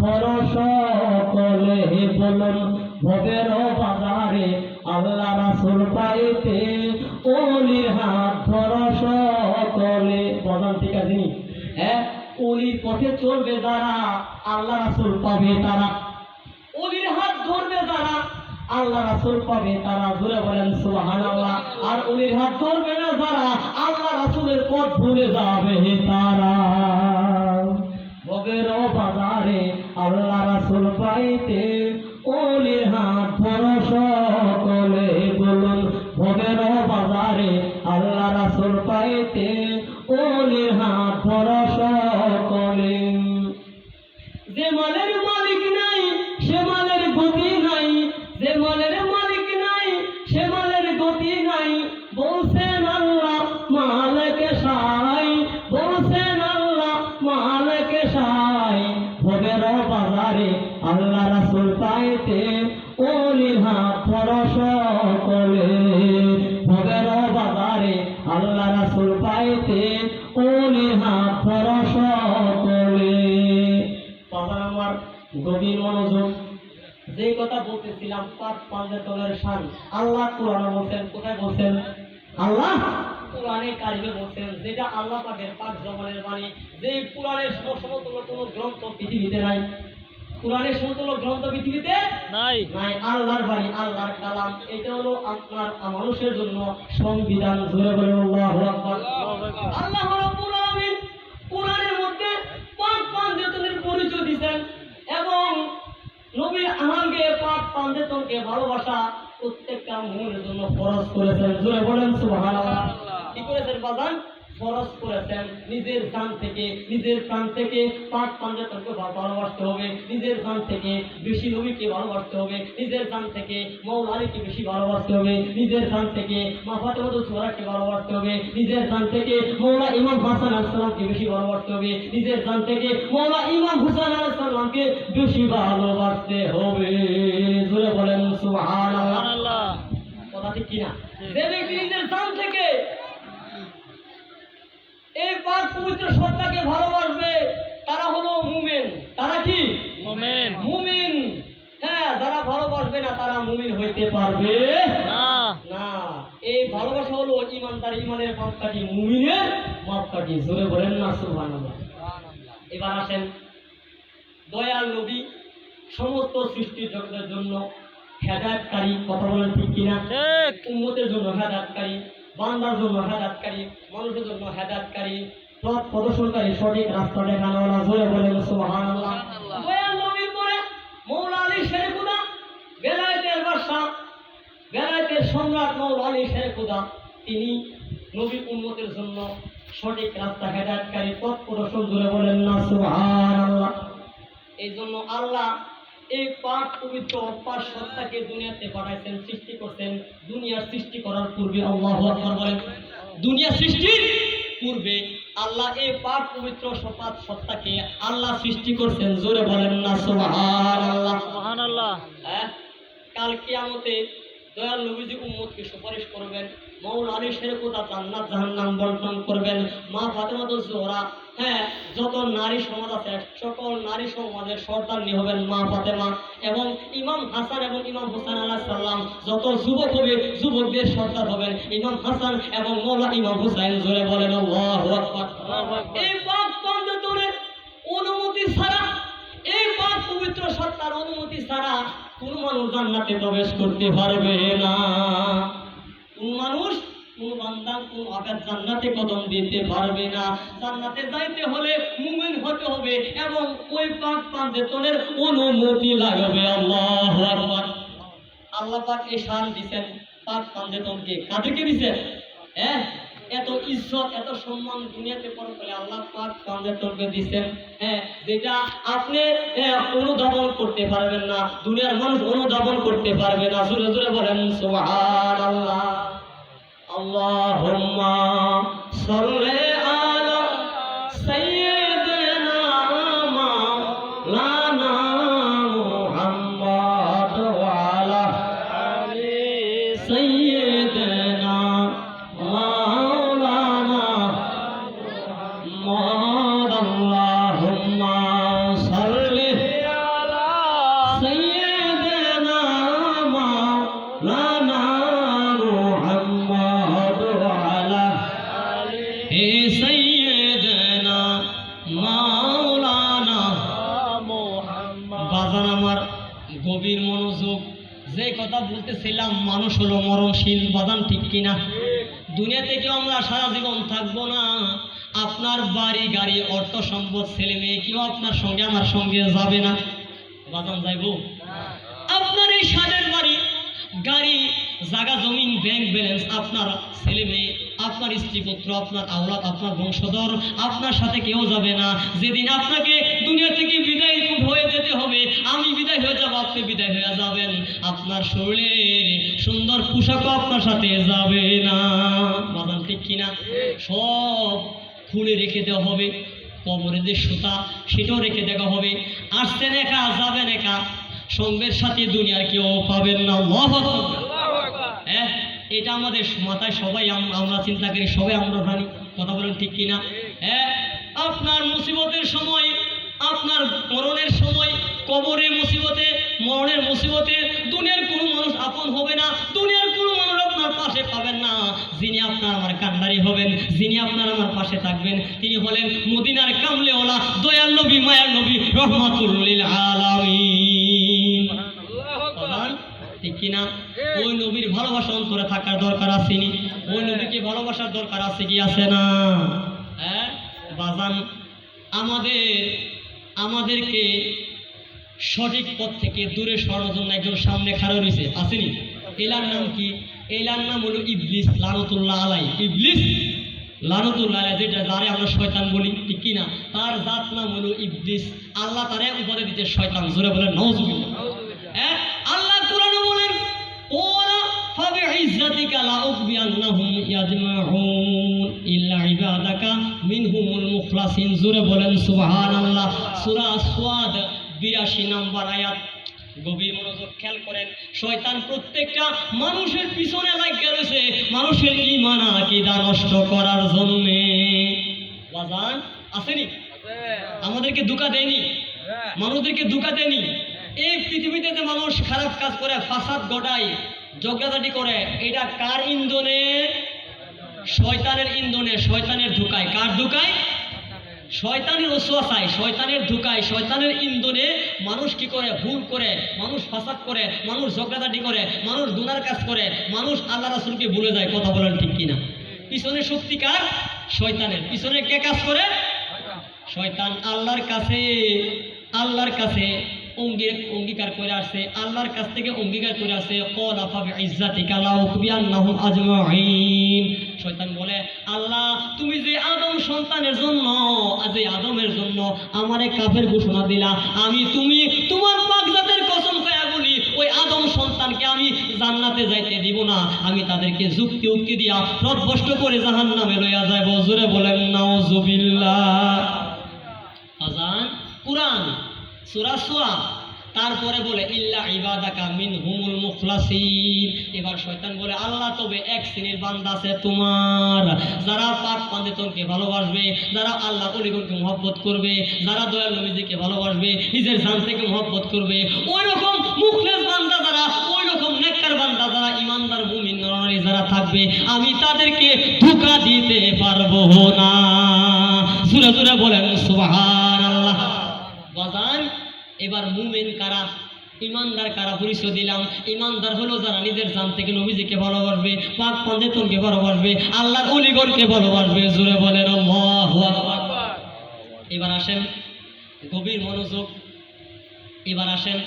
ধরো সকলে বলুন, ভোগের বাজারে আল্লাহ রাসুল পাইতে অলির হাত ধরো সকলে। বদান ঠিক আছে? হ্যাঁ অলির পথে চলবে যারা, আল্লাহ রাসুল পাবে তারা। অলির হাত ধরবে যারা, আল্লাহ রাসুল পাবে তারা। জুড়ে বলেন সুহান আর অলির হাত ধরবে না যারা, আল্লাহ রাসুলের পথ ভুলে যাবে তারা। ভবের বাজারে আল্লাহ রাসুল পাইতে অলির হাত ধরো সকলে বলুন, ভোগের বাজারে আল্লাহ রাসুল পাইতে অলির হাত ধর পাঞ্জাতনের শান আল্লাহ কোরআনে বলছেন কোথায় বলছেন? আল্লাহ? কোরআনে কারিমে বলছেন যেটা আল্লাহ পাকের পাক জমানের বাণী যে কোরআনের সম- সমতুল্য কোনো গ্রন্থ পৃথিবীতে নাই। কোরআনের সমতুল্য গ্রন্থ পৃথিবীতে নাই। নাই। আল্লাহর বাণী আল্লাহর কালাম এটা হলো আপনার মানুষের জন্য সংবিধান। জোরে বলে আল্লাহু আকবার। আল্লাহ রাব্বুল আলামিন কোরআনের মধ্যে পাক পাঞ্জাতনের পরিচয় দিয়েছেন এবং পাক পাঞ্জাতনকে ভালোবাসা প্রত্যেকটা মূল জন্য খরচ করেছেন। জোরে বলেন সুবহানাল্লাহ। কি করেছেন বাজান? ফরজ করেছেন। নিজের জান থেকে নিজের প্রাণ থেকে পাক পাঞ্জাতনকে ভালোবাসতে হবে। নিজের জান থেকে বেশি নবীকে ভালোবাসতে হবে। নিজের জান থেকে মৌলানিকে বেশি ভালোবাসতে হবে। নিজের জান থেকে মা ফাতেমাতুল সুহরাকে ভালোবাসতে হবে। নিজের জান থেকে মৌলা ইমাম হাসান আলাইসাল্লামকে বেশি ভালোবাসতে হবে। নিজের জান থেকে মৌলা ইমাম হুসাইন আলাইসাল্লামকে বেশি ভালোবাসতে হবে। জোরে বলেন সুবহানাল্লাহ। কথা ঠিক কিনা? যে ব্যক্তি নিজের জান থেকে এই পাক পবিত্র সত্তাকে ভালোবাসবে তারা হলো মুমিন তারা কি মুমিন মুমিন হ্যাঁ যারা ভালোবাসবে না তারা হইতে পারবে? না। এই ভালোবাসা হলো ইমানদার ইমানের মাপকাঠি মুমিনের মাপকাঠি জোরে বলেন না সুবহানাল্লাহ। এবার আসেন দয়াল নবী সমস্ত সৃষ্টি জগতের জন্য হেদায়তকারী কথা বলেন ঠিক কিনা? উম্মতের জন্য হেদায়তকারী বান্দার জন্য হেদায়তকারী মানুষের জন্য হেদায়তকারী পথ প্রদর্শনকারী সঠিক রাস্তা দেখানোওয়ালা জোরে বলেন সুবহানাল্লাহ সুবহানাল্লাহ। দয়াল নবীর পরে মৌলা আলী শেরেকুদা বাদশা বেলায়েতের সম্রাট মৌলা আলী শেরেকুদা তিনি নবী উম্মতের জন্য সঠিক রাস্তা হেদায়তকারী পথ প্রদর্শন জোরে বলেন না সুবহানাল্লাহ। এই জন্য আল্লাহ এই পাক পবিত্র অপার সত্তাকে দুনিয়াতে পাঠাইছেন সৃষ্টি করছেন। দুনিয়ার সৃষ্টি করার পূর্বে আল্লাহ বলেন দুনিয়া সৃষ্টির পূর্বে আল্লাহ এই পাক পবিত্র সপাত সত্তাকে আল্লাহ সৃষ্টি করছেন। জোরে বলেন না সুবহানাল্লাহ। সুবহানাল্লাহ। হ্যাঁ? কাল কিয়ামতে দয়াল নবীজি উম্মতকে সুপারিশ করবেন মৌল আলী শেরকুদা জান্নাত জাহান্নাম বন্টন করবেন মা ফাতেমাত জোহরা হ্যাঁ যত নারী সমাজ আছে সকল নারী সমাজের সর্দারনি হবেন মা ফাতেমা এবং ইমাম হাসান এবং ইমাম হোসেন আলাহ সাল্লাম যত যুবক হবে যুবকদের সর্দার হবেন ইমাম হাসান এবং মৌলা ইমাম হুসাইন জোরে বলেন আল্লাহু আল্লাহু। এই পাক অনুমতি ছাড়া ছাড়া কোন মানুষ জান্নাতে প্রবেশ করতে পারবে না। কোন মানুষ, কোন বান্দা, কোন আকার জান্নাতে কদম দিতে পারবে না। জান্নাতে যাইতে হলে মুমিন হতে হবে এবং ওই পাক পঞ্চতনের অনুমতি লাগবে। আল্লাহ আল্লাহ পাক এই শান দিছেন, পাক পাঞ্জেতনকে কাদেরকে দিছেন? হ্যাঁ? এত ঈশ্বর এত সম্মান দুনিয়াতে পরকালে আল্লাহ পাক পাঞ্জেতনকে দিছেন হ্যাঁ যেটা আপনি হ্যাঁ, অনুধাবন করতে পারবেন না দুনিয়ার মানুষ অনুধাবন করতে পারবে না। জোরে জোরে বলেন সুবহানাল্লাহ। আল্লাহুম্মা সাল্লি জায়গা জমিন ব্যাংক ব্যালেন্স আপনার ছেলে মেয়ে, আপনার স্ত্রী পুত্র আপনার আওলাদ, আপনার বংশধর, আপনার সাথে কেউ যাবে না। যেদিন আপনাকে দুনিয়া থেকে বিদায় হয়ে যেতে হবে, আমি বিদায় হয়ে যাব, আপনি বিদায় হয়ে যাবেন। আপনার শরীরের সুন্দর পোশাকও আপনার সাথে যাবে না। বাদাম ঠিক কিনা? সব খুলে রেখে দেওয়া হবে কবরে যে সুতা, সেটাও রেখে দেওয়া হবে। আসছেন একা, যাবেন একা, সঙ্গের সাথে দুনিয়ার কেউ পাবেন না। হ্যাঁ এটা আমাদের মাথায় সবাই আমরা চিন্তা করি সবাই আমরা জানি, কথা বলেন ঠিক কিনা? হ্যাঁ আপনার মুসিবতের সময়, আপনার মরণের সময়, কবরে মুসিবতে, মরণের মুসিবতে দুনিয়ার কোনো মানুষ আপন হবে না, দুনিয়ার কোনো মানুষ আপনার পাশে পাবেন না। যিনি আপনার আমার কান্ডারি হবেন, যিনি আপনার আমার পাশে থাকবেন, তিনি হলেন মদিনার কামলেওয়ালা, দয়াল নবী, মায়ার নবী রহমাতুল্লিল আলামিন। কিনা? ওই নবীর ভালোবাসা অন্তরে থাকার দরকার আসেনি ওই নবীকে ভালোবাসার দরকার আছে কি আছে না? হ্যাঁ? বাজান, আমাদের, আমাদেরকে সঠিক পথ থেকে দূরে সরানোর জন্য একজন সামনে খাড়া রয়েছে আসেনি এলার নাম কি? এলার নাম হলো ইবলিস লানতুল্লাহ আলাই। ইবলিস লানতুল্লাহ আলাই, যেটা যারে আমরা শয়তান বলি, ঠিক কিনা? তার জাত নাম হলো ইবলিস। আল্লাহ তারে উপাধি দিতে শয়তান। জোরে বলে নওজুবিল্লাহ হ্যাঁ? মানুষের পিছনে লাগিয়ে রয়েছে। মানুষের নষ্ট করার জন্যে। আসেনি আমাদেরকে দুকা দেয়নি? হ্যাঁ। মানুষদেরকে দুকা দেয়নি? হ্যাঁ। এই পৃথিবীতে যে মানুষ খারাপ কাজ করে ফাসাদ গোটায় যোগ্যতাটি করে, এটা কার ইন্ধনে? শয়তানের ইন্ধনে, শয়তানের ধুকায়। কার ধুকায়? শয়তানের ওসওয়াসায় শয়তানের ধুকায়, শয়তানের ইন্ধনে মানুষ কি করে? ভুল করে, মানুষ ফাসাদ করে, মানুষ ঝগড়াঝাটি করে, মানুষ গুনার কাজ করে, মানুষ আল্লাহ রাসুলকে ভুলে যায়, কথা বলেন ঠিক কিনা? পিছনে শক্তি কার? শয়তানের। পিছনে কে কাজ করে? শয়তান আল্লাহর কাছে আল্লাহর কাছে। অঙ্গীকার করে আসছে আল্লাহর কাছ থেকে অঙ্গীকার করে আসছে শয়তান বলে, আল্লাহ, তুমি যে আদম সন্তানের জন্য যে আদমের জন্য আমারে কাফের ঘোষণা দিলা, আমি তুমি তোমার পাকজাতের কসম কয়া বলি, ওই আদম সন্তানকে আমি জান্নাতে যাইতে দিব না। আমি তাদেরকে যুক্তি উক্তি দিয়া প্রদভষ্ট করে জাহান নামে লইয়া যাইব। জোরে বলেন, নাউজুবিল্লাহ। আজান, কুরআন। সূরা সুয়া তারপরে বলে, ইল্লা ইবাদাকা মিন হুমুল মুখলাসিন। এবার শয়তান বলে, আল্লাহ তবে এক শ্রেণির বান্দা আছে তোমার। যারা পাক পান্ডিতনকে ভালোবাসবে, যারা আল্লাহ অলিগণকে মহব্বত করবে, যারা দয়াল নবীজিকে ভালোবাসবে, নিজের জান থেকে মহব্বত করবে ওই রকম মুখলেস বান্দা যারা ওই রকম নেককার বান্দা যারা, ইমানদার, মুমিন, নরনারী যারা থাকবে, আমি তাদেরকে ধোঁকা দিতে পারব না। জুড়ে জুড়ে বলেন বাজান এবার মুমেন কারা? ইমানদার কারা পরিচয় দিলাম। ইমানদার হলো যারা নিজের জান থেকে নবীজিকে ভালোবাসবে, পাক পঞ্জেতনকে ভালোবাসবে, আল্লাহর অলিগণকে ভালোবাসবে। আল্লাহু আকবার। এবার আসেন, গভীর মনোযোগ। এবার আসেন,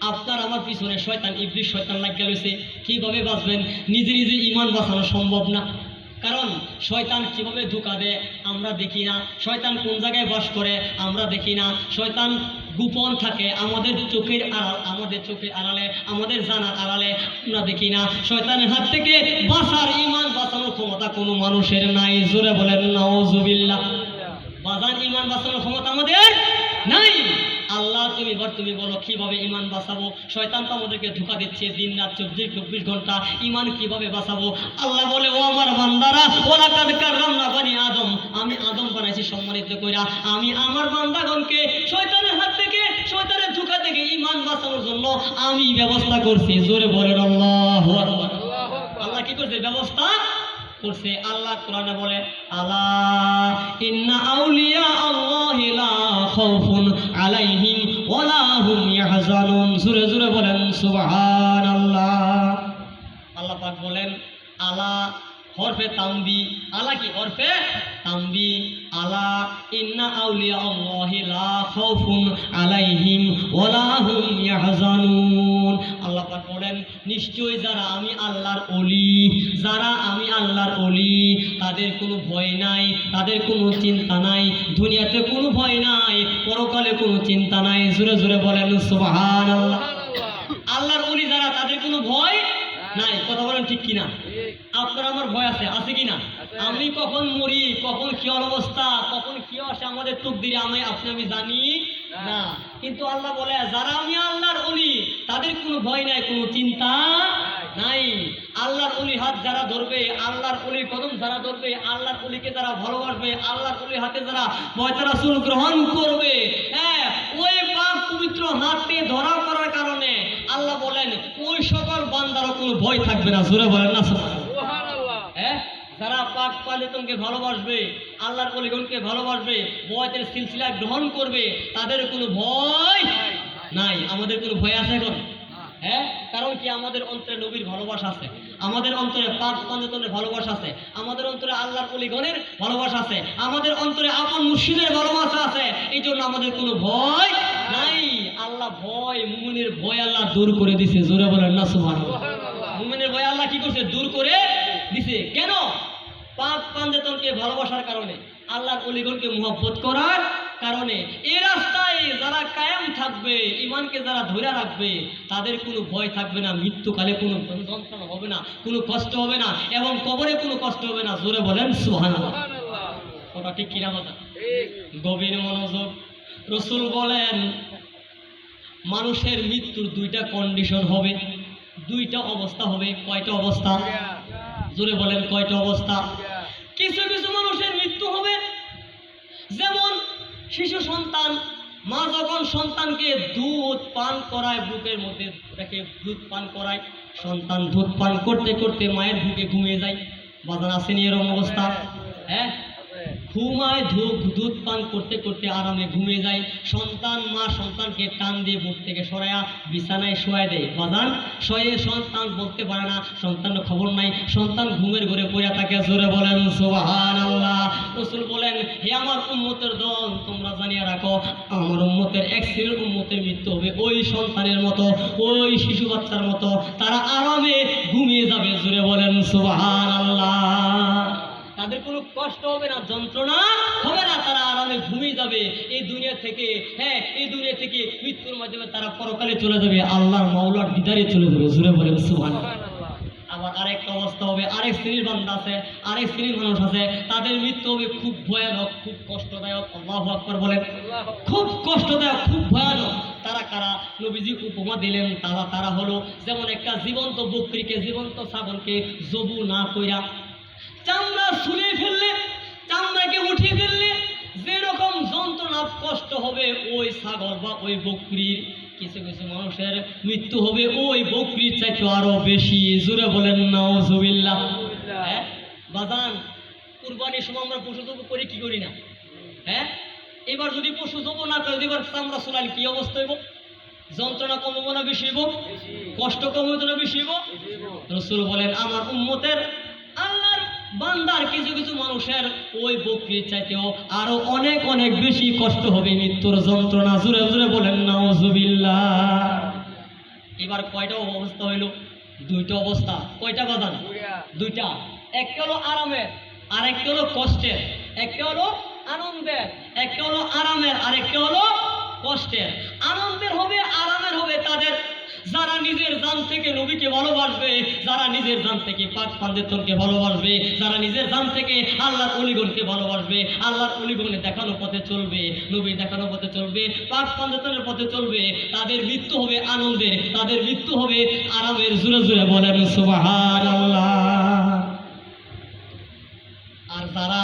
আপনার আমার পিছনে শয়তান ইবলিশ শয়তান লাগিয়ে রয়েছে। কীভাবে বাঁচবেন? নিজে নিজে ইমান বাঁচানো সম্ভব না। কারণ শয়তান কীভাবে ধোকা দেয় আমরা দেখি না। শয়তান কোন জায়গায় বাস করে আমরা দেখি না। শয়তান গোপন থাকে আমাদের চোখের আড়াল, আমাদের চোখের আড়ালে, আমাদের জানার আড়ালে আমরা দেখি না। শয়তানের হাত থেকে বাঁচার ইমান বাঁচানোর ক্ষমতা কোনো মানুষের নাই। জোরে বলেন নাওজুবিল্লাহ বাজান ইমান বাঁচানোর ক্ষমতা আমাদের নাই। আল্লাহ, তুমি এবার তুমি বলো, কীভাবে ইমান বাঁচাবো? শয়তান তো আমাদেরকে ধোকা দিচ্ছে দিন, রাত চব্বিশ চব্বিশ ঘণ্টা। ইমান কীভাবে বাঁচাবো? আল্লাহ বলে, ও আমার বান্দারা ওরা কাদকার রান্না বানি আদম। আমি আদম বানাইছি সম্মানিত কইরা। আমি আমার বান্দাগণকে শয়তানের হাত থেকে, শয়তানের ধোকা থেকে ইমান বাঁচানোর জন্য আমি ব্যবস্থা করছি। জোরে বলেন আল্লাহ আল্লাহ কি করছে? ব্যবস্থা করছে, আল্লাহ কোরআনে বলে, আল্লাহ আউলিয়া আল্লাহি আলাইহিম জুরে জুরে বলেন আল্লাহ বলেন, আলা হরফে তাম্বি, আলা কি হরফে তাম্বি? আলা ইন্না আউলিয়া আল্লাহি লা খাউফুন আলাইহিম ওয়ালা হুম ইয়াহজানুন। আল্লাহ পাক বলেন নিশ্চয়ই যারা আমি আল্লাহর অলি যারা আমি আল্লাহর ওলি তাদের কোনো ভয় নাই তাদের কোনো চিন্তা নাই দুনিয়াতে কোনো ভয় নাই পরকালে কোনো চিন্তা নাই জোরে জোরে বলেন সুবহানাল্লাহ। আল্লাহর ওলি যারা তাদের কোনো ভয় নাই কথা বলেন ঠিক কিনা? আপনার আমার ভয় আছে আছে কিনা? আমি কখন মরি কখন কি অবস্থা কখন কি আসে আমাদের তুকদিরে আমি আপনি আমি জানি না। কিন্তু আল্লাহ বলে, যারা আমি আল্লাহর অলি, তাদের কোনো ভয় নাই, কোনো চিন্তা নাই। আল্লাহর অলি হাত যারা ধরবে, আল্লাহর অলির কদম যারা ধরবে, আল্লাহর অলিকে যারা ভালোবাসবে, আল্লাহর হাতে যারা গ্রহণ করবে হ্যাঁ ওই পাক পবিত্র হাতে ধরা করার কারণে আল্লাহ বলেন, ওই সকল বান্দারও কোনো ভয় থাকবে না। জোরে বলেন না। যারা পাক পালিতনকে ভালোবাসবে, আল্লাহর অলিগণকে ভালোবাসবে বয়তের সিলসিলা গ্রহণ করবে, তাদের কোনো ভয় নাই, আমাদের কোনো ভয় আছে এখন? হ্যাঁ? কারণ কি আমাদের অন্তরে নবীর ভালোবাসা আছে, আমাদের অন্তরে পাক পাঞ্জতনের ভালোবাসা আছে, আমাদের অন্তরে আল্লাহর অলিগণের ভালোবাসা আছে, আমাদের অন্তরে আপন মুর্শিদের ভালোবাসা আছে এই জন্য আমাদের কোনো ভয় নাই। আল্লাহ ভয়, মুমিনের ভয় আল্লাহ দূর করে দিছে, জোরে বলেন না সুবহানাল্লাহ। মুমিনের ভয় আল্লাহ কি করছে? দূর করে দিছে। কেন? পাক পাঞ্জতনকে ভালোবাসার কারণে আল্লাহর অলিগণকে মোহব্বত করার কারণে এই রাস্তায় যারা কায়েম থাকবে ইমানকে যারা ধরে রাখবে তাদের কোনো ভয় থাকবে না মৃত্যুকালে কোনো যন্ত্রণা হবে না কোনো কষ্ট হবে না এবং কবরে কোনো কষ্ট হবে না। জোরে বলেন সুবহানাল্লাহ। ওটা ঠিক কিনা কথা? গভীর মনোযোগ। রসুল বলেন মানুষের মৃত্যুর দুইটা কন্ডিশন হবে দুইটা অবস্থা হবে কয়টা অবস্থা? জোরে বলেন কয়টা অবস্থা? কিছু কিছু মানুষের মৃত্যু হবে। যেমন শিশু সন্তান, মা যখন সন্তানকে দুধ পান করায়, বুকের মধ্যে রেখে দুধ পান করায়, সন্তান দুধ পান করতে করতে মায়ের বুকে ঘুমিয়ে যায়। বাজার আসেনি এরকম অবস্থা। হ্যাঁ? ঘুমায় ধূপ, দুধ পান করতে করতে আরামে ঘুমিয়ে যায়। সন্তান মা সন্তানকে টান দিয়ে বুক থেকে সরায়া বিছানায় শোয়া দেয়। বাজান, শয়ে সন্তান বলতে পারে না সন্তানের খবর নাই। সন্তান ঘুমের ঘরে পড়ে থাকে, জোরে বলেন সুবাহান আল্লাহ রসুল বলেন, হে আমার উম্মতের দল, তোমরা জানিয়ে রাখো, আমার উম্মতের এক শ্রেণির উম্মতের মৃত্যু হবে ওই সন্তানের মতো, ওই শিশু বাচ্চার মতো। তারা আরামে ঘুমিয়ে যাবে, জোরে বলেন সুবাহান আল্লাহ তাদের কোনো কষ্ট হবে না, যন্ত্রণা হবে না, তারা আরামে ঘুমিয়ে যাবে। এই দুনিয়া থেকে হ্যাঁ এই দুনিয়া থেকে মৃত্যুর মাধ্যমে তারা পরকালে চলে যাবে, আল্লাহর মাওলার দিদারে চলে যাবে জুড়ে বলেন সুহান আরেকটা অবস্থা হবে, আরেক শ্রেণির আছে, আরেক শ্রেণির মানুষ আছে, তাদের মৃত্যু হবে খুব ভয়ানক, খুব কষ্টদায়ক, আল্লাহ আকবর বলেন। খুব কষ্টদায়ক, খুব ভয়ানক। তারা কারা? নবীজি উপমা দিলেন, তারা তারা হলো যেমন একটা জীবন্ত বকরিকে, জীবন্ত ছাগলকে জবু না কইরা চামড়া ছুলে ফেললে চামড়াকে উঠিয়ে ফেললে যেরকম যন্ত্রণা কষ্ট হবে ওই ছাগল বা ওই বকরির কিছু কিছু মানুষের মৃত্যু হবে ওই বকরির চাইতে আরও বেশি। জুড়ে বলেন নাউজুবিল্লাহ। হ্যাঁ? বাজান কুরবানির সময় আমরা পশু জব করি কি করি না? হ্যাঁ? এবার যদি পশু জব না করে এবার চামড়া চুলালে কি অবস্থা হইব? যন্ত্রণা কমবো না বেশি হইব? কষ্ট কমবো না বেশি হইব? রসুল বলেন আমার উম্মতের আল্লাহর বান্দার কিছু কিছু মানুষের ওই বকরির চাইতেও আরও অনেক অনেক বেশি কষ্ট হবে মৃত্যুর যন্ত্রণা। জুড়ে জুড়ে বলেন নাউজুবিল্লাহ। এবার কয়টা অবস্থা হইল? দুইটা অবস্থা। কয়টা বাদান দুইটা। একটা হলো আরামের আর একটা হলো কষ্টের। একটা হলো আনন্দের একটা হলো আরামের আর একটা হলো কষ্টের। আনন্দের হবে আরামের হবে তাদের যারা নিজের জান থেকে নবীকে ভালোবাসবে, যারা নিজের জান থেকে পাক পাঞ্জেতনকে ভালোবাসবে, যারা নিজের জান থেকে আল্লাহর অলিগণকে ভালোবাসবে, আল্লাহর অলিগণে দেখানো পথে চলবে নবীর দেখানো পথে চলবে, পাক পাঞ্জেতনের পথে চলবে, তাদের মৃত্যু হবে আনন্দের, তাদের মৃত্যু হবে আরামের জুড়ে জুড়ে বলেন সুবাহান আর যারা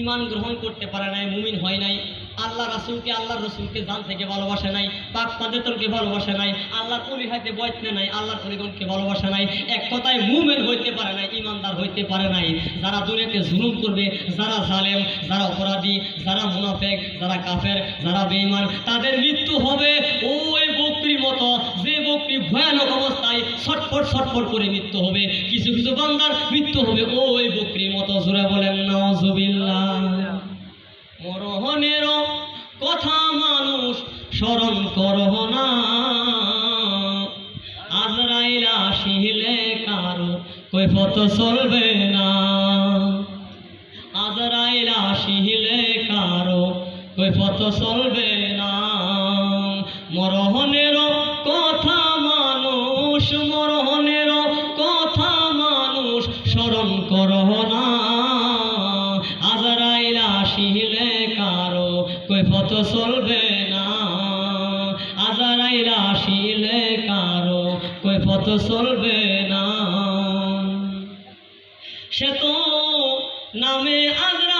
ইমান গ্রহণ করতে পারে নাই, মুমিন হয় নাই আল্লাহ রাসুলকে আল্লাহ রসুলকে জান থেকে ভালোবাসে নাই, পাক পাঞ্জেতনকে ভালোবাসে নাই, আল্লাহর অলি হাতে বয়সনে নাই, আল্লাহর অলিগণকে ভালোবাসে নাই, এক কথায় মুমেন হইতে পারে নাই, ইমানদার হইতে পারে নাই। যারা দুনিয়াতে জুলুম করবে, যারা জালেম, যারা অপরাধী, যারা মুনাফেক, যারা কাফের, যারা বেঈমান, তাদের মৃত্যু হবে ওই বকরির মতো। যে বকরি ভয়ানক অবস্থায় ছটফট ছটফট করে মৃত্যু হবে, কিছু কিছু বান্দার মৃত্যু হবে ওই বকরির মতো। জোরে বলেন, নাউজুবিল্লাহ। মরহনেরও কথা মানুষ স্মরণ করহ না। আজরাইল আসিলে কারও কৈফত চলবে না। আজরাইল আসিলে কারও কৈফত চলবে না। মরহনেরও কথা মানুষ মরহনেরও কারও পথ চলবে না? আজারাই আসিলে কারও কই পথ চলবে না? সে তো নামে আজরাইল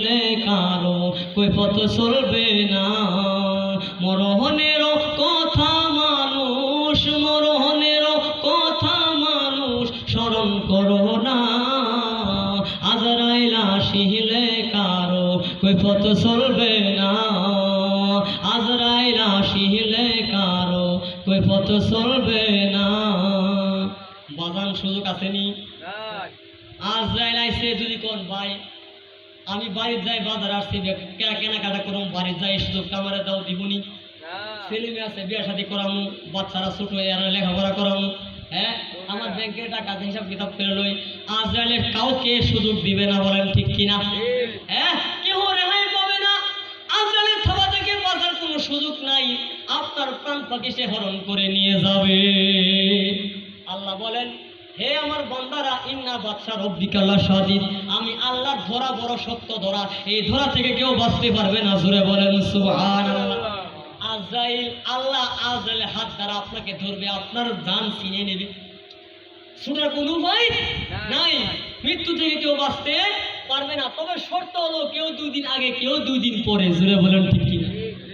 আসিলে কারও পথ চলবে না। মরহনেরও কথা মানুষ মরহনেরও কথা মানুষ, স্মরণ করো না। আজরাইল আসিলে কারও কই পথ চলবে না। আজরাইল আসিলে কারও কই পথ আমি বাড়ির যাই বাজার আসছি কেনাকাটা করুম বাড়ির যাই এই সুযোগটা আমার দাও দিবনি। ছেলে মেয়ে আছে বিয়ে শাদি করামু বাচ্চারা ছোট এরা লেখাপড়া করামু হ্যাঁ? আমার ব্যাংকের টাকা হিসাব কিতাব করে লই আজরাইলে কাউকে সুযোগ দিবে না বলেন ঠিক কিনা? হ্যাঁ? কেউ রেহাই পাবে না? আজরাইলের থাবা থেকে বাঁচার কোনো সুযোগ নাই। আপনার প্রাণ পাখি সে হরণ করে নিয়ে যাবে। আল্লাহ বলেন হে আমার বান্দারা, ইন্না বাদশা রব্বিকাল্লাহ সাদিদ আমি আল্লাহর ধরা বড় সত্য ধরা। এই ধরা থেকে কেউ বাঁচতে পারবে না, জোরে বলেন, সুবহানাল্লাহ। আজরাইল আল্লাহ আজরাইল হাত দ্বারা আপনাকে ধরবে, আপনার জান ছিনিয়ে নেবে। শোনার কোনো উপায় নাই। মৃত্যু থেকে কেউ বাঁচতে পারবে না। তবে শর্ত হলো, কেউ দুই দিন আগে, কেউ দুই দিন পরে জুড়ে বলেন ঠিক কিনা।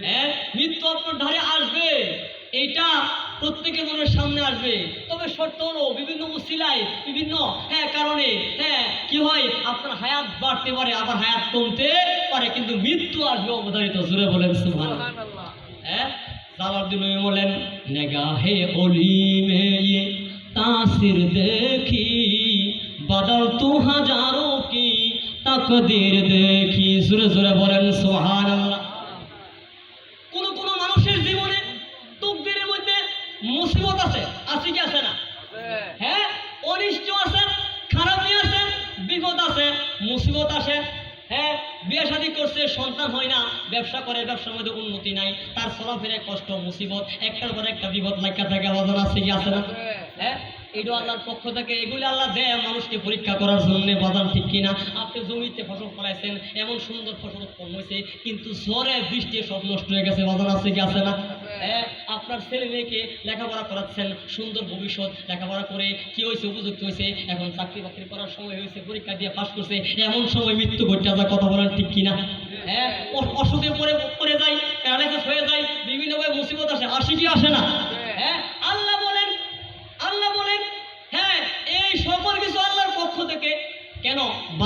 হ্যাঁ মৃত্যু আপনার ধারে আসবে। এইটা প্রত্যেকের মনের সামনে আসবে। তবে শর্ত হলো বিভিন্ন মুসিলায় বিভিন্ন হ্যাঁ কারণে হ্যাঁ কি হয়? আপনার হায়াত বাড়তে পারে আবার হায়াত কমতে পারে কিন্তু মৃত্যু আসবে অবধারিত। জুড়ে বলেন হ্যাঁ সালাউদ্দিন বলেন নেগাহে অলি মে ইয়ে, তাসির দেখি বাদল তু হাজারো কি তাকদীর দেখি। সুরে সুরে বলেন সোহান শাদী করছে সন্তান হয় না ব্যবসা করে ব্যবসার মধ্যে উন্নতি নাই তার চলাফেরায় কষ্ট মুসিবত একটার পর একটা বিপদ লাগা থাকে বাজার আছে কি আছে না? হ্যাঁ? এটা আল্লাহর পক্ষ থেকে। এগুলি আল্লাহ দেয় মানুষকে পরীক্ষা করার জন্য বাজার ঠিক কিনা? আপনি জমিতে ফসল ফলাইছেন এমন সুন্দর ফসল উৎপন্ন হয়েছে কিন্তু ঝড়ে বৃষ্টি সব নষ্ট হয়ে গেছে বাজার আছে কি আছে না? হ্যাঁ। আপনার ছেলে মেয়েকে লেখাপড়া করাচ্ছেন সুন্দর ভবিষ্যৎ লেখাপড়া করে কি হয়েছে উপযুক্ত হয়েছে? এখন চাকরি বাকরি করার সময় হয়েছে পরীক্ষা দিয়ে পাশ করছে এমন সময় মৃত্যু ঘটতে যা কথা বলেন ঠিক কিনা? হ্যাঁ অসুখে পড়ে পড়ে যায় প্যারালাইসিস হয়ে যায় বিভিন্নভাবে মুসিবত আসে আসে কি আসে না? হ্যাঁ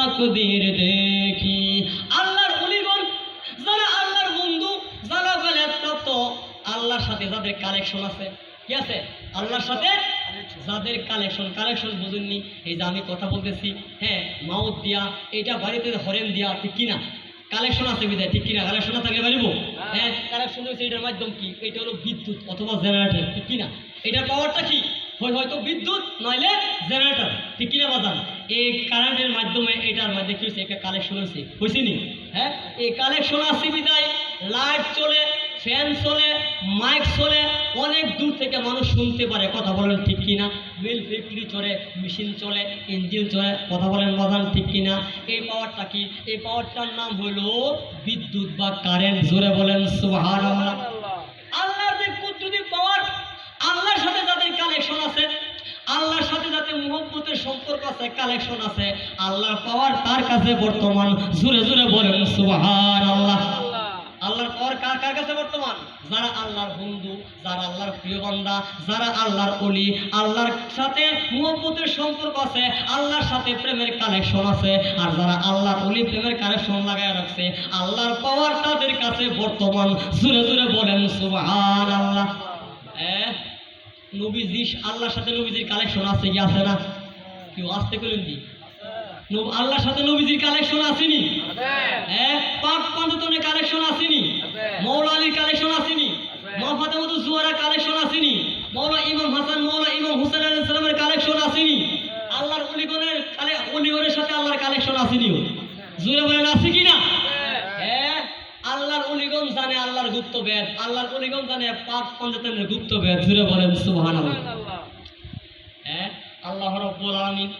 তাকদীর দেখি। আল্লাহর অলিগণ যারা আল্লাহর বন্ধু, যারা বলে প্রাপ্ত আল্লাহর সাথে যাদের কালেকশন আছে, কি আছে? আল্লাহর সাথে যাদের কালেকশন কালেকশন বুঝেননি। এই যে আমি কথা বলতেছি হ্যাঁ মাউথ দিয়া, এটা বাড়িতে হরেন দিয়া, ঠিক কিনা? কালেকশন আছে বিদায় ঠিক কিনা? কালেকশন না পারিব হ্যাঁ কানেকশন হয়েছে এটার মাধ্যম কি? এটা হলো বিদ্যুৎ অথবা জেনারেটর ঠিক কিনা? এটার পাওয়ারটা কি? হয়তো বিদ্যুৎ, নইলে জেনারেটর ঠিক কিনা বাজান? এই কারেন্টের মাধ্যমে এটার মধ্যে কি হয়েছে? একটা কালেকশন হয়েছে। হয়েছে নি? হ্যাঁ? এই কালেকশন আসছে বিদায়। লাইট চলে ফ্যান চলে মাইক চলে। অনেক দূর থেকে মানুষ শুনতে পারে। কথা বলেন ঠিক কিনা? মিল ফ্যাক্টরি চলে মেশিন চলে ইঞ্জিন চলে। কথা বলেন বাজান ঠিক কিনা? এই পাওয়ারটা কি? এই পাওয়ারটার নাম হলো বিদ্যুৎ বা কারেন্ট জোরে বলেন, সুবহানাল্লাহ আল্লাহর যে কুদরতি পাওয়ার আল্লাহর সাথে যাদের কালেকশন আছে আল্লাহর সাথে যাতে মুহব্বতের সম্পর্ক আছে কালেকশন আছে আল্লাহর পাওয়ার তার কাছে বর্তমান। জোরে জোরে বলেন সুবহানাল্লাহ। আল্লাহর পাওয়ার কার কার কাছে বর্তমান? যারা আল্লাহর বন্ধু যারা আল্লাহর প্রিয় বান্দা যারা আল্লাহর অলি আল্লাহর সাথে মুহব্বতের সম্পর্ক আছে আল্লাহর সাথে প্রেমের কানেকশন আছে আর যারা আল্লাহর অলি প্রেমের কালেকশন লাগায় রাখছে আল্লাহর পাওয়ার তাদের কাছে বর্তমান। জুড়ে জুড়ে বলেন সুবহান আল্লাহ নবীজি আল্লাহর সাথে নবীজির কালেকশন আছে কি আছে না? কেউ আসতে করেন কি আল্লাহর সাথে নবীজির কালেকশন আসেনি হ্যাঁ পাক পাঞ্চতনের কালেকশন আসেনি মৌলালির আলীর কালেকশন আসেনি মা ফাতেমাতু জুয়ারা কালেকশন আসেনি মৌলা ইমাম হাসান মৌলা ইমাম হুসেন আলাইহিস সালামের কালেকশন আসেনি আল্লাহর অলিগণের কালে অলিগণের সাথে আল্লাহর কালেকশন আসেনি জুড়ে বলেন আছে কি না হ্যাঁ আল্লাহর অলিগণ জানে আল্লাহর গুপ্ত বেদ আল্লাহর কোন জানে পাঁচ পাঞ্চতনের গুপ্ত ভেদ, জুড়ে বলেন সুবহানাল্লাহ। হ্যাঁ? আল্লাহ রব্বুল আলামিন,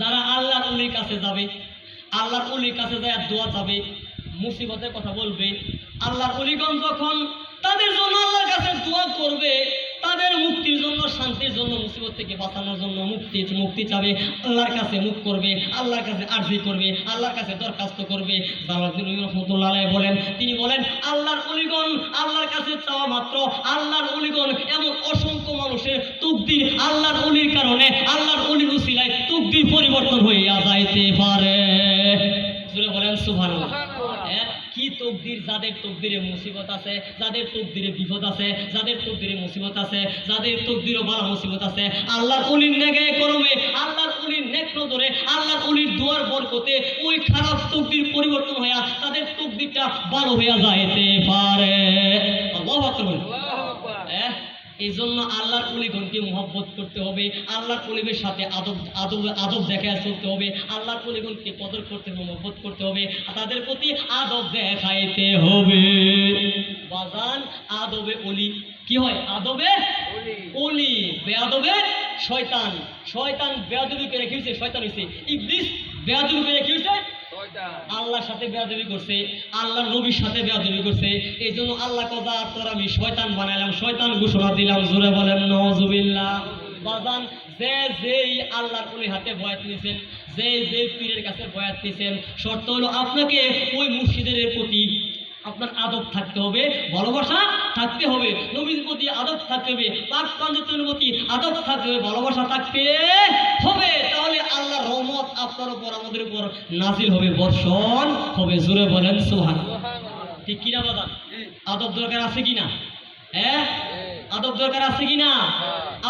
যারা আল্লাহর উলির কাছে যাবে, আল্লাহর উলির কাছে যায় দোয়া যাবে মুসিবতের কথা বলবে, আল্লাহর উলিগণ যখন তাদের জন্য আল্লাহর কাছে দোয়া করবে তাদের মুক্তির জন্য, শান্তির জন্য, মুসিবত থেকে বাঁচানোর জন্য মুক্তি মুক্তি চাবে। আল্লাহর কাছে মুখ করবে, আল্লাহর কাছে আর্জি করবে, আল্লাহর কাছে দরখাস্ত করবে। রহমতুল্লাহ বলেন, তিনি বলেন, আল্লাহর অলিগণ আল্লাহর কাছে চাওয়া মাত্র, আল্লাহর অলিগণ এমন অসংখ্য মানুষের তুকদির আল্লাহর অলির কারণে, আল্লাহর অলির উসিলায় তুকদির পরিবর্তন হইয়া যাইতে পারে। বলেন কি তকদির যাদের তকদিরে মুসিবত আছে, যাদের তকদিরে বিপদ আছে, যাদের তকদিরে মুসিবত আছে, যাদের তকদিরে বলা মুসিবত আছে, আল্লাহর অলির নেগে করমে, আল্লাহর অলির নেক নজরে আল্লাহর অলির দুয়ার বরকতে ওই খারাপ তকদির পরিবর্তন হইয়া তাদের তকদিরটা ভালো হইয়া যাইতে পারে। আল্লাহু আকবার। এই জন্য আল্লাহর অলিগণকে মহব্বত করতে হবে, আল্লাহর অলিবের সাথে আদব আদব আদব দেখায় চলতে হবে, আল্লাহর অলিগণকে কদর করতে হবে মহব্বত করতে হবে তাদের প্রতি আদব দেখাইতে হবে। বাজান, আদবে অলি। কি হয়? আদবে অলি। বেয়াদবে শয়তান। শয়তান বেয়াদবি করে হয়েছে শয়তান হয়েছে ইবলিস বেয়াদবি করে হয়েছে আল্লাহর সাথে বেয়াদবি করছে আল্লাহ নবীর সাথে বেয়াদবি করছে এই জন্য আল্লাহ কথা তোর আমি শয়তান বানাইলাম, শয়তান ঘোষণা দিলাম, জোরে বলেন নজুবিল্লাহ বাজান যে যেই আল্লাহর কুলি হাতে বয়াত নিয়েছেন যে যে পীরের কাছে বয়াত নিয়েছেন শর্ত হলো আপনাকে ওই মুর্শিদের প্রতি আপনার আদব থাকতে হবে ভালোবাসা থাকতে হবে নবীর প্রতি আদব থাকতে হবে পাঁচ পাঞ্জতের প্রতি আদব থাকতে হবে ভালোবাসা থাকতে হবে। তাহলে আল্লাহ রহমত আপনার উপর আমাদের উপর নাজিল হবে বর্ষণ হবে জোরে বলেন সোহান ঠিক কিনা বাবা আদব দরকার আছে কিনা? হ্যাঁ? আদব দরকার আছে কিনা?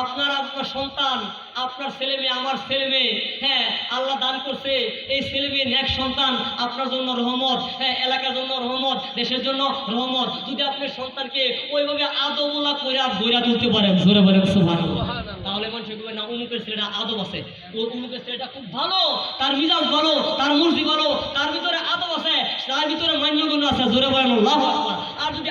আপনার আপনার সন্তান আপনার ছেলে মেয়ে আমার ছেলে মেয়ে হ্যাঁ আল্লাহ দান করছে এই ছেলে মেয়ে ন্যাক সন্তান আপনার জন্য রহমত হ্যাঁ এলাকার জন্য রহমত দেশের জন্য রহমত। যদি আপনার সন্তানকে ওইভাবে আদবলা করে বইরা তুলতে পারেন জোরে বলেন সুভান তাহলে মানুষ বলবে না অমুকের ছেলেটা আদব আছে। ওর অমুকের ছেলেটা খুব ভালো তার মিজাজ ভালো তার মুরজি ভালো তার ভিতরে আদব আছে তার ভিতরে মান্যগুণ আছে জোরে বলেন আর যদি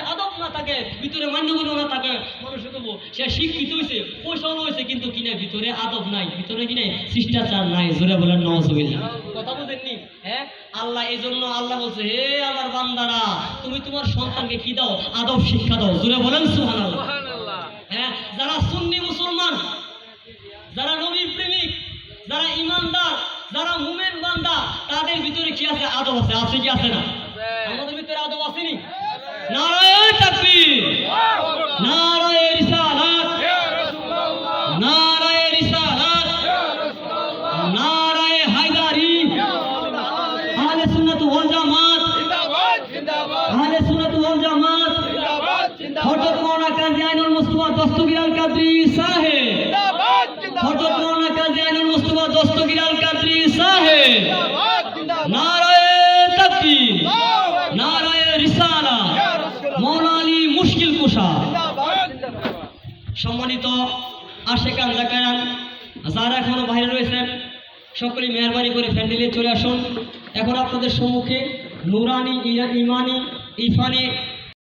থাকে ভিতরে মান্যগুণ না থাকে মানুষ বলব সে শিক্ষিত হয়েছে পয়সাও হয়েছে কিন্তু কিনা ভিতরে আদব নাই ভিতরে কিনে শিষ্টাচার নাই জোরে বলেন নজবিল্লা কথা বুঝেননি হ্যাঁ? আল্লাহ এই জন্য আল্লাহ বলছে হে আমার বান্দারা তুমি তোমার সন্তানকে কি দাও? আদব শিক্ষা দাও। জোরে বলেন সুবহানাল্লাহ। হ্যাঁ? যারা সুন্নি মুসলমান যারা নবীর প্রেমিক যারা ইমানদার যারা মুমেন বান্দা তাদের ভিতরে কি আছে? আদব আছে। আছে কি আছে না? আমাদের ভিতরে আদব আসেনি নারায়ণ তাকবীর আপনাদের সম্মুখে নুরানি ইমানি ইফানি